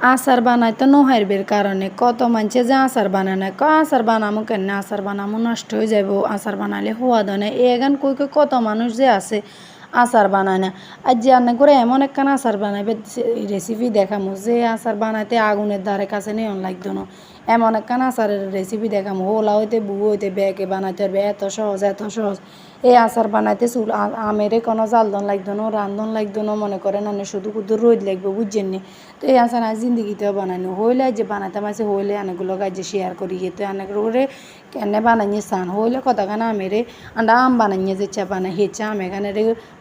আচার বানাই তো নহাইরবের কারণে। কত মানছে যে আচার বানায় না, ক আচার বানামো কেন আচার বানামো নষ্ট হয়ে যাব আচার বানালে হওয়া দনে এগান কই কই কত মানুষ যে আছে, আচার বানায় না। আর যে রান্না করে এমন একখান আচার বানাইবে রেসিপি দেখামো যে আচার বানাইতে আগুনের দ্বারে কাছে নেই লাগতো না এমন একখান আচারের রেসিপি দেখামো। হোলা হইতে বু হইতে, ব্যাগে বানাইতে পারবে এত সহজ এত সহজ। এই আচার বানাইতে চুল আমেরে কোনো জালদন লাগতো না রান্ধন লাগতো না, মনে করেন না শুধু কুদু রোদ লাগবে, বুঝছেন নি? তো এই আচার আজ জিন্দিগিতেও বানাইনি। হইলে যে বানাইতে মাসে হইলে অনেকগুলো কাজ শেয়ার করি তো অনেক করে কেন বানাইয়ে সান হইলে কতখানা আমেরে আন্ডা আম বানাইয়ে যে চা বানাই হেচা আম এখানে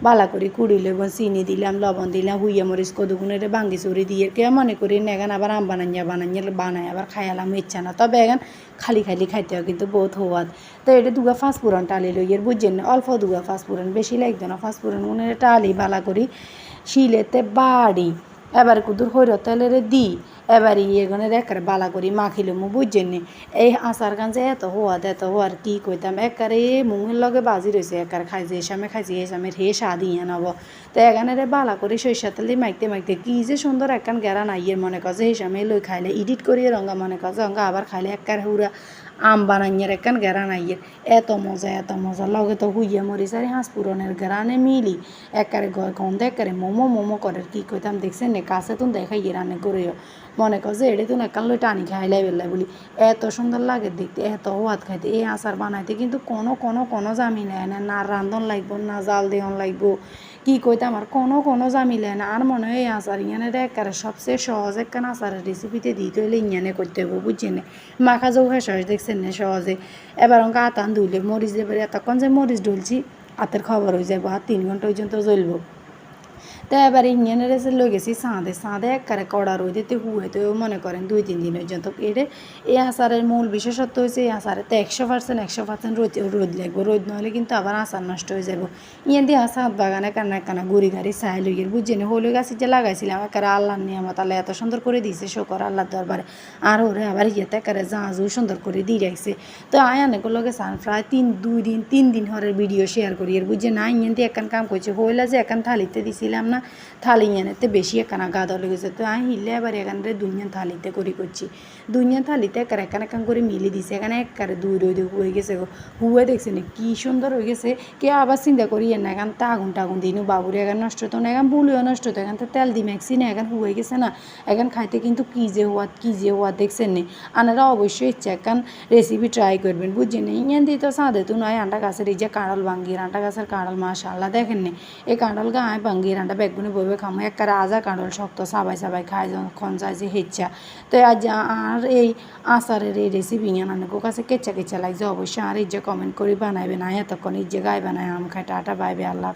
বালা করি, কুড়ি লেবন চিনি দিলাম, লবণ দিলাম, হুইয়া মরিচ কদুগুনে রে বাঙ্গি চুরি দিয়ে, কে মনে করি না, এখানে আবার আম বানাইয়া, বানাইয়ে বানাই আবার খাইলাম ইচ্ছা না। তবে এখন খালি খালি খাইতে হয় কিন্তু বহুত হওয়াত তো এটা দুগা ফাঁসপুরন টালি লই এর বুঝছেন? না অল্প দুগা ফাঁসপুরন বেশি লাগতো না। ফাঁসপুরন মনে টালি বালা করি, শিলেতে বাড়ি। এবার কুদুর হইর তেলেরে দি। এবার ইয়েগুনে একারে বালা করি মাখিলো মু বুঝছেন নি। এই আচার যে এত হওয়াদ এত হওয়ার কি কইতাম? একারে মুঙের লগে বাজি রয়েছে একার খাইছে এসামে খাইছে এসামে হে স্বাদ ইয়ে নব। তো এখানে রে বালা করে সরিষা তেল মাইতে মাইতে কি যে সুন্দর একখান গেরা নাইয়ের মনে করছে এসামে লই খাইলে, এডিট করিয়ে রঙা মনে করছে রঙা আবার খাইলে একার হুরা। আম বানাইয়ের একখান গেরা নাইয়ের এত মজা এত মজা লগে তো হুইয়া মরিচ আর হাঁস পুরনের গেরানে মিলি একারে গন্ধ একারে মোমো মোমো করে কি কইতাম দেখছেন নে কাছে তো দেখাই রান্না করেও মনে কর যে এটা তো একান লই টানি খাইলাই বেলা বলি এত সুন্দর লাগে দেখতে এত হওয়াত খাইতে এই আচার বানাইতে কিন্তু কোনো কোনো কোনো জামি নেয় না না রান্ধন লাগবো না জাল দেহন লাগবো কি কইতে? আমার কোনো কোনো জামিলে না। আর মনে হয় আচার ইয়ানে একারে সবচেয়ে সহজ একখান আচারের রেসিপিতে দিই হইলে ইয়ানে করতে হবে বুঝছেন মাখা যৌ হ্যাঁ দেখছেন না? সহজে। এবার অঙ্ক আতান ধুলে মরিচ দেবে এতক্ষণ যে মরিচ ঢুলছি হাতের খবর হয়ে যাব আর তিন ঘণ্টা পর্যন্ত জ্বলবো। তো এবার ইঞ্জিনের এসে লই গেছি সাঁদে সাঁদে একবারে কড়া রই দিতে হুয়ে তো মনে করেন দুই তিন দিন পর্যন্ত এটা এই আচারের মূল বিশেষত্ব হয়েছে এই আচারে তো একশো পার্সেন্ট একশো পার্সেন্ট রোদ রোদ লাগবে। রোদ নহলে কিন্তু আবার আচার নষ্ট হয়ে যাব। ইয়ে দিয়ে সাঁত বাগানে কান্না কান্না গুড়ি গাড়ি চাই লই গেল বুঝছেন হলুদ গাছ যে লাগাইছিলাম একারে আল্লাহ নিয়ামত আল্লাহ এত সুন্দর করে দিয়েছে, শকর আল্লাহ দরবারে। আর ওরে আবার ইয়েতে একারে জাহাজও সুন্দর করে দিয়ে রাখছে। তো আয় অনেক লগে সান প্রায় তিন, দুই দিন, তিন দিন হরের ভিডিও শেয়ার করি। আর বুঝছে না ইয়ে দিয়ে একখান কাম করছে হইলা যে একান থালিতে দিছিলাম না। থালি এনেতে বেশি একানা গাদা লেগেছে তো আমি হিলে এবার এখানে দুনিয়া থালিতে করি করছি। দুনিয়া থালিতে একার একান একান করে মিলি দিছে। এখানে একারে দুই রই দুই হয়ে গেছে গো। হুয়ে দেখছে না কি সুন্দর হয়ে গেছে। কে আবার চিন্তা করি এনে এখান তা আগুন টাগুন দিনু। বাবুরে এখান নষ্ট তো না, এখান বুলিও নষ্ট তো, এখান তো তেল দি মেক্সি না, এখান হুয়ে গেছে না। এখান খাইতে কিন্তু কি যে হওয়াত কি যে হওয়াত দেখছেন নি। আনারা অবশ্যই ইচ্ছা একান রেসিপি ট্রাই করবেন, বুঝছেন নি। ইয়ান দিয়ে তো সাদে তো নয়, আন্ডা গাছের এই যে কাঁড়াল ভাঙ্গির, আন্ডা গাছের কাঁড়াল মাশাল্লাহ দেখেন নি। এই কাঁড়াল গায়ে ভাঙ্গির আন্ডা বেগুনি বইবে খামো, একটা আজা কাঁডল শক্ত, সাবাই সাবাই খাই যখন যায় যে হেচ্ছা তো আজ আর এই আচারের এই রেসিপি আনানোর কাছে কেচ্ছা কেচ্ছা লাগছে, অবশ্যই আর এই যে কমেন্ট করে বানাইবে না, এতক্ষণ এই যে গায়ে বানায় আম খায়, টাটা বাইবে আল্লাহ।